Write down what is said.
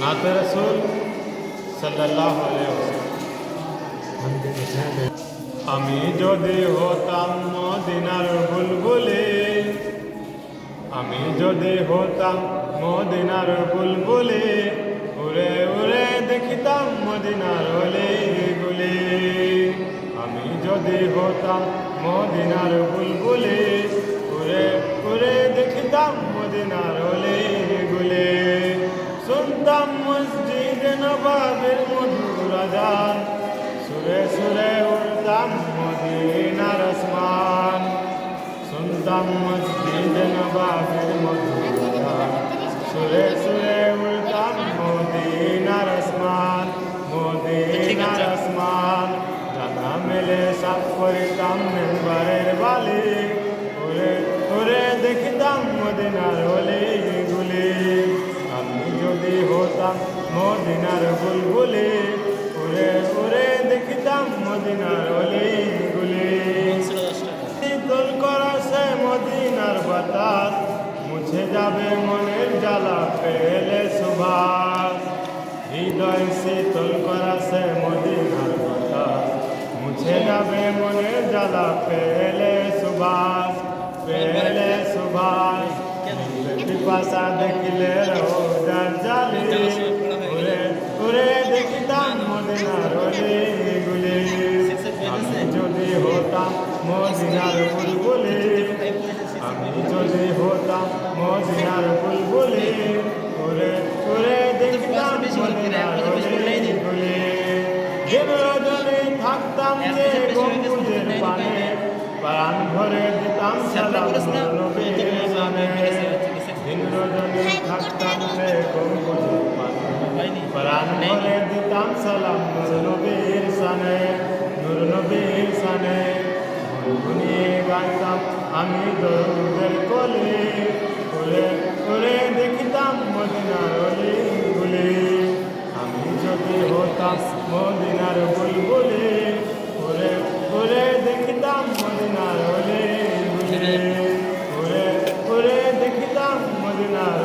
নাতে রসুল সাল্লাহ আমি যদি হতাম মদিনার বুলবুলে আমি যদি হতাম মদিনার বুলবুলে উড়ে উড়ে দেখিতাম মদিনার হলে গুলে আমি যদি হতাম মদিনার বুলবুলে উড়ে উড়ে দেখিতাম মদিনার মসজিদ নবাবের মধুর সুরে সুরে উড়তাম মদিনার আসমান মদিনার আসমান জানা মেলে সাপ করিতাম মেম্বারের বালি উড়ে উড়ে দেখিতাম মদিনার হলে গুলি আমি যদি হতাম মদিনার বুলবুলি উড়ে উড়ে দেখিতাম মদিনার বাতাস, মুছে যাবে মনের জ্বালা, পেলে সুভাষ। হৃদয় শীতল করা সে মদিনার বাতাস, মুছে যাবে মনের জ্বালা, পেলে সুভাষ পেলে সুভাষ। পিপাসা দেখিলে রোজার জালি, উড়ে উড়ে দেখিতাম মদিনার গুলি। যদি হতাম মদিনার আমি যদি হতাম মদিনার বুলবুলি উড়ে উড়ে দেখতাম মদিনার হলে গুলি দিন রজনী থাকতাম যে গম্বুজের পানে প্রাণ ভরে দিতাম সালাম নবীর সামনে দিন থাকতাম যে গম্বুজের পানে প্রাণ ভরে দিতাম সালাম নূর নবীর সানে নূর নবীর সানে আমি দরুদের কলে, কোলে কোলে দেখিতাম মদিনার অলি বলে। আমি যদি হতাম মদিনার বল বলে কোলে কোলে দেখিতাম মদিনার অলি বলে। কোলে কোলে দেখিতাম মদিনার